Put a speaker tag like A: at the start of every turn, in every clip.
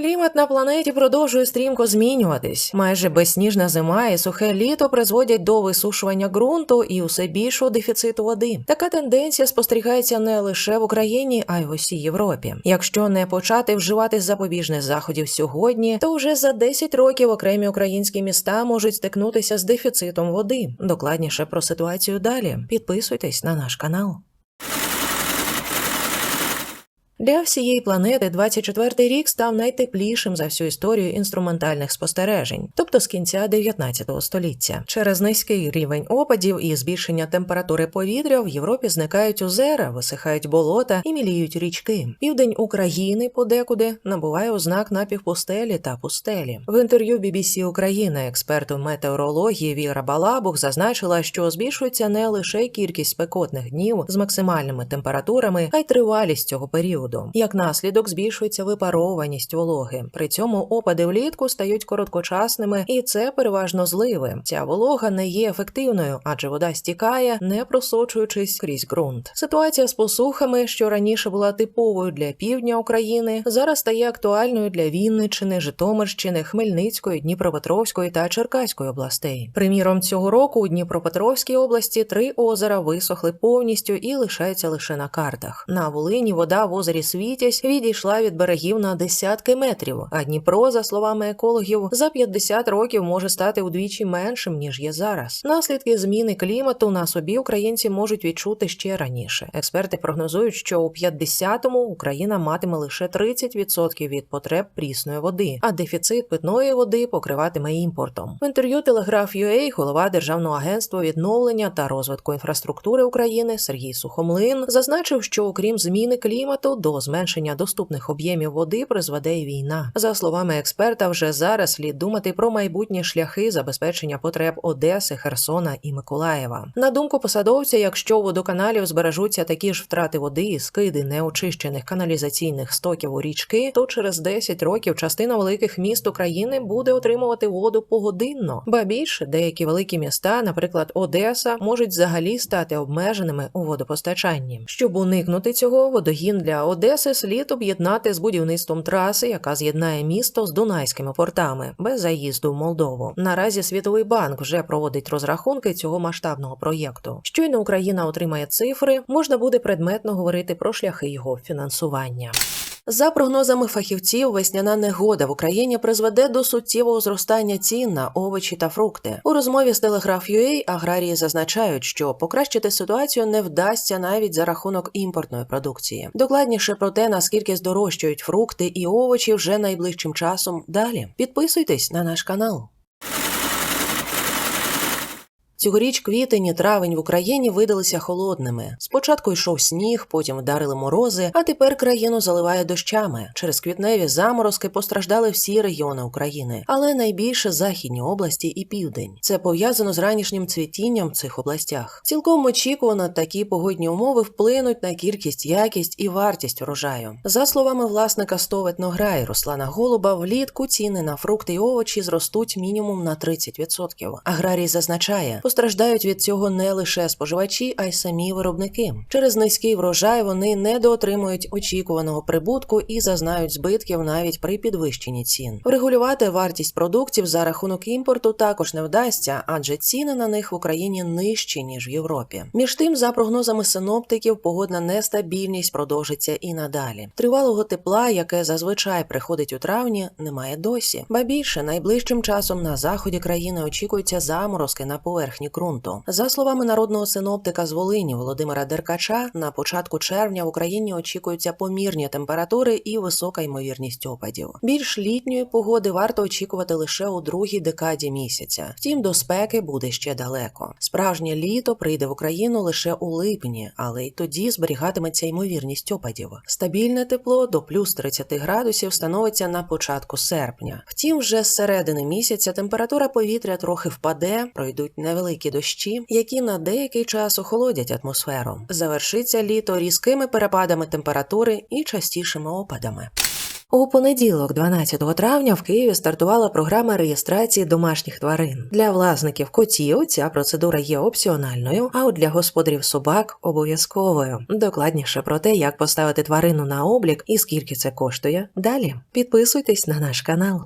A: Клімат на планеті продовжує стрімко змінюватись. Майже безсніжна зима і сухе літо призводять до висушування ґрунту і усе більшого дефіциту води. Така тенденція спостерігається не лише в Україні, а й в усій Європі. Якщо не почати вживати запобіжних заходів сьогодні, то вже за 10 років окремі українські міста можуть стикнутися з дефіцитом води. Докладніше про ситуацію далі. Підписуйтесь на наш канал. Для всієї планети 24-й рік став найтеплішим за всю історію інструментальних спостережень, тобто з кінця 19 століття. Через низький рівень опадів і збільшення температури повітря в Європі зникають озера, висихають болота і міліють річки. Південь України подекуди набуває ознак напівпустелі та пустелі. В інтерв'ю BBC Україна експерту метеорології Віра Балабух зазначила, що збільшується не лише кількість спекотних днів з максимальними температурами, а й тривалість цього періоду. Як наслідок збільшується випаровуваність вологи. При цьому опади влітку стають короткочасними, і це переважно зливи. Ця волога не є ефективною, адже вода стікає, не просочуючись крізь ґрунт. Ситуація з посухами, що раніше була типовою для півдня України, зараз стає актуальною для Вінниччини, Житомирщини, Хмельницької, Дніпропетровської та Черкаської областей. Приміром, цього року у Дніпропетровській області три озера висохли повністю і лишаються лише на картах. На Волині вода в озері Світязь відійшла від берегів на десятки метрів. А Дніпро, за словами екологів, за 50 років може стати удвічі меншим ніж є зараз. Наслідки зміни клімату на собі українці можуть відчути ще раніше. Експерти прогнозують, що у 50-му Україна матиме лише 30% від потреб прісної води, а дефіцит питної води покриватиме імпортом. В інтерв'ю Телеграф UA голова Державного агентства відновлення та розвитку інфраструктури України Сергій Сухомлин зазначив, що окрім зміни клімату до зменшення доступних об'ємів води призведе й війна. За словами експерта, вже зараз слід думати про майбутні шляхи забезпечення потреб Одеси, Херсона і Миколаєва. На думку посадовця, якщо водоканалів збережуться такі ж втрати води і скиди неочищених каналізаційних стоків у річки, то через 10 років частина великих міст України буде отримувати воду погодинно. Ба більше деякі великі міста, наприклад, Одеса, можуть взагалі стати обмеженими у водопостачанні. Щоб уникнути цього, водогін для Одеси слід об'єднати з будівництвом траси, яка з'єднає місто з дунайськими портами без заїзду в Молдову. Наразі Світовий банк вже проводить розрахунки цього масштабного проєкту. Щойно Україна отримає цифри, можна буде предметно говорити про шляхи його фінансування. За прогнозами фахівців, весняна негода в Україні призведе до суттєвого зростання цін на овочі та фрукти. У розмові з Telegraph.ua аграрії зазначають, що покращити ситуацію не вдасться навіть за рахунок імпортної продукції. Докладніше про те, наскільки здорожчають фрукти і овочі вже найближчим часом. Далі підписуйтесь на наш канал. Цьогоріч квітень і травень в Україні видалися холодними. Спочатку йшов сніг, потім вдарили морози, а тепер країну заливає дощами. Через квітневі заморозки постраждали всі регіони України, але найбільше західні області і південь. Це пов'язано з ранішнім цвітінням в цих областях. Цілком очікувано, такі погодні умови вплинуть на кількість, якість і вартість урожаю. За словами власника стоветнограй Руслана Голуба, влітку ціни на фрукти й овочі зростуть мінімум на 30%. Аграрій зазначає, постраждають від цього не лише споживачі, а й самі виробники. Через низький врожай вони недоотримують очікуваного прибутку і зазнають збитків навіть при підвищенні цін. Врегулювати вартість продуктів за рахунок імпорту також не вдасться, адже ціни на них в Україні нижчі ніж в Європі. Між тим, за прогнозами синоптиків, погодна нестабільність продовжиться і надалі. Тривалого тепла, яке зазвичай приходить у травні, немає досі. Ба більше найближчим часом на заході країни очікуються заморозки на поверхні ґрунту. За словами народного синоптика з Волині Володимира Деркача, на початку червня в Україні очікуються помірні температури і висока ймовірність опадів. Більш літньої погоди варто очікувати лише у другій декаді місяця. Втім, до спеки буде ще далеко. Справжнє літо прийде в Україну лише у липні, але й тоді зберігатиметься ймовірність опадів. Стабільне тепло до плюс 30 градусів становиться на початку серпня. Втім, вже з середини місяця температура повітря трохи впаде, пройдуть невеликі дощі, які на деякий час охолодять атмосферу. Завершиться літо різкими перепадами температури і частішими опадами. У понеділок, 12 травня, в Києві стартувала програма реєстрації домашніх тварин. Для власників котів ця процедура є опціональною, а от для господарів собак обов'язковою. Докладніше про те, як поставити тварину на облік і скільки це коштує. Далі підписуйтесь на наш канал.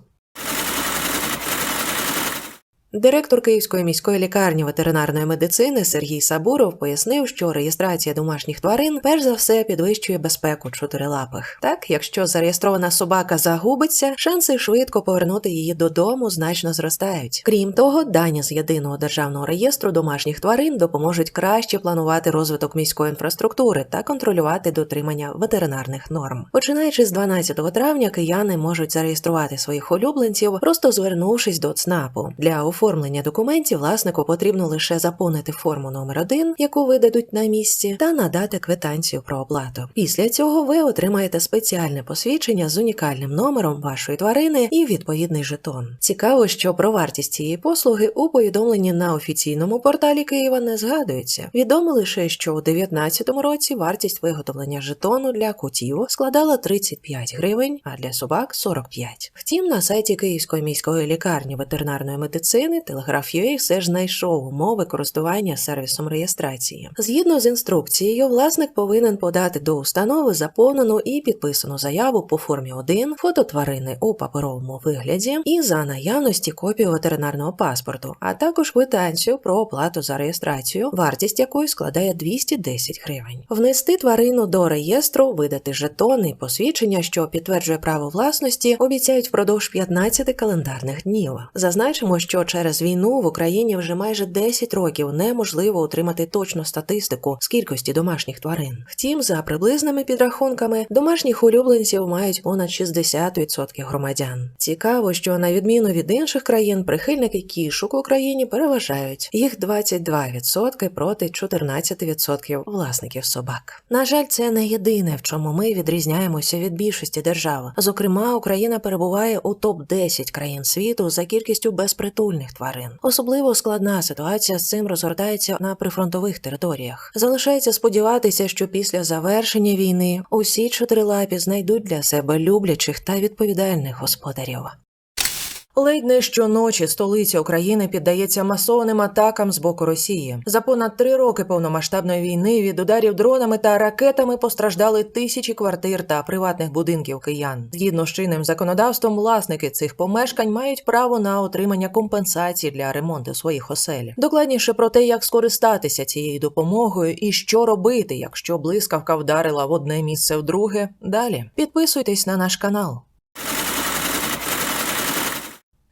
A: Директор Київської міської лікарні ветеринарної медицини Сергій Сабуров пояснив, що реєстрація домашніх тварин перш за все підвищує безпеку чотирилапих. Так, якщо зареєстрована собака загубиться, шанси швидко повернути її додому значно зростають. Крім того, дані з єдиного державного реєстру домашніх тварин допоможуть краще планувати розвиток міської інфраструктури та контролювати дотримання ветеринарних норм. Починаючи з 12 травня, кияни можуть зареєструвати своїх улюбленців, просто звернувшись до ЦНАПу. Для оформлення документів власнику потрібно лише заповнити форму номер 1 яку видадуть на місці, та надати квитанцію про оплату. Після цього ви отримаєте спеціальне посвідчення з унікальним номером вашої тварини і відповідний жетон. Цікаво, що про вартість цієї послуги у повідомленні на офіційному порталі Києва не згадується. Відомо лише, що у 2019 році вартість виготовлення жетону для котів складала 35 гривень, а для собак 45. Втім, на сайті Київської міської лікарні ветеринарної медицини Телеграф.ua все ж знайшов умови користування сервісом реєстрації. Згідно з інструкцією, власник повинен подати до установи заповнену і підписану заяву по формі 1, фото тварини у паперовому вигляді і за наявності копію ветеринарного паспорту, а також квитанцію про оплату за реєстрацію, вартість якої складає 210 гривень. Внести тварину до реєстру, видати жетон і посвідчення, що підтверджує право власності, обіцяють впродовж 15 календарних днів. Зазначимо, що через війну в Україні вже майже 10 років неможливо отримати точну статистику з кількості домашніх тварин. Втім, за приблизними підрахунками, домашніх улюбленців мають понад 60% громадян. Цікаво, що на відміну від інших країн, прихильники кішок в Україні переважають їх 22% проти 14% власників собак. На жаль, це не єдине, в чому ми відрізняємося від більшості держав. Зокрема, Україна перебуває у топ 10 країн світу за кількістю безпритульних тварин. Особливо складна ситуація з цим розгортається на прифронтових територіях. Залишається сподіватися, що після завершення війни усі чотирилапі знайдуть для себе люблячих та відповідальних господарів. Ледь не щоночі столиця України піддається масованим атакам з боку Росії. За понад три роки повномасштабної війни від ударів дронами та ракетами постраждали тисячі квартир та приватних будинків киян. Згідно з чинним законодавством, власники цих помешкань мають право на отримання компенсацій для ремонту своїх осель. Докладніше про те, як скористатися цією допомогою і що робити, якщо блискавка вдарила в одне місце вдруге. Далі підписуйтесь на наш канал.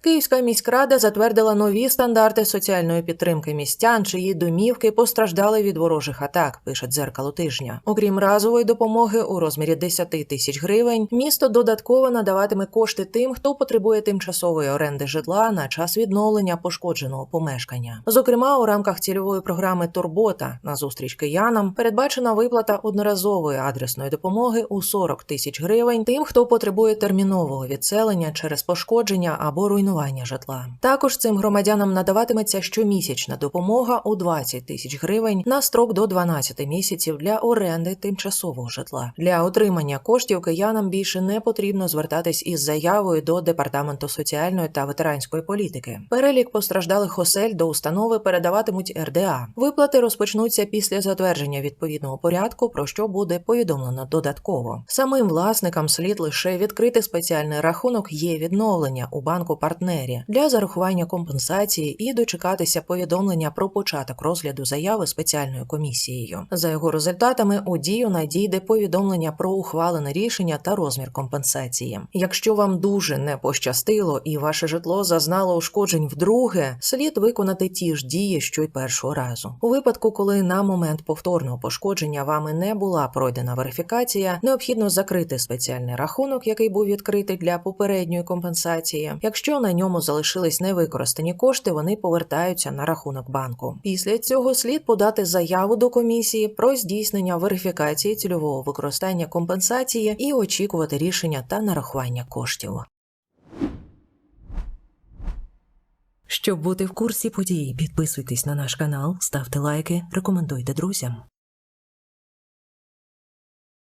A: Київська міськрада затвердила нові стандарти соціальної підтримки містян, чиї домівки постраждали від ворожих атак. Пише дзеркало тижня. Окрім разової допомоги у розмірі 10 тисяч гривень, місто додатково надаватиме кошти тим, хто потребує тимчасової оренди житла на час відновлення пошкодженого помешкання. Зокрема, у рамках цільової програми Турбота на зустріч киянам передбачена виплата одноразової адресної допомоги у 40 тисяч гривень тим, хто потребує термінового відселення через пошкодження або руйнування житла. Також цим громадянам надаватиметься щомісячна допомога у 20 тисяч гривень на строк до 12 місяців для оренди тимчасового житла. Для отримання коштів киянам більше не потрібно звертатись із заявою до департаменту соціальної та ветеранської політики. Перелік постраждалих осель до установи передаватимуть РДА. Виплати розпочнуться після затвердження відповідного порядку, про що буде повідомлено додатково. Самим власникам слід лише відкрити спеціальний рахунок є відновлення у банку партнері для зарахування компенсації і дочекатися повідомлення про початок розгляду заяви спеціальною комісією. За його результатами у дію надійде повідомлення про ухвалене рішення та розмір компенсації. Якщо вам дуже не пощастило і ваше житло зазнало ушкоджень вдруге, слід виконати ті ж дії, що й першого разу. У випадку, коли на момент повторного пошкодження вами не була пройдена верифікація, необхідно закрити спеціальний рахунок, який був відкритий для попередньої компенсації. Якщо ньому залишились невикористані кошти, вони повертаються на рахунок банку. Після цього слід подати заяву до комісії про здійснення верифікації цільового використання компенсації і очікувати рішення та нарахування коштів. Щоб бути в курсі подій, підписуйтесь на наш канал, ставте лайки, рекомендуйте друзям.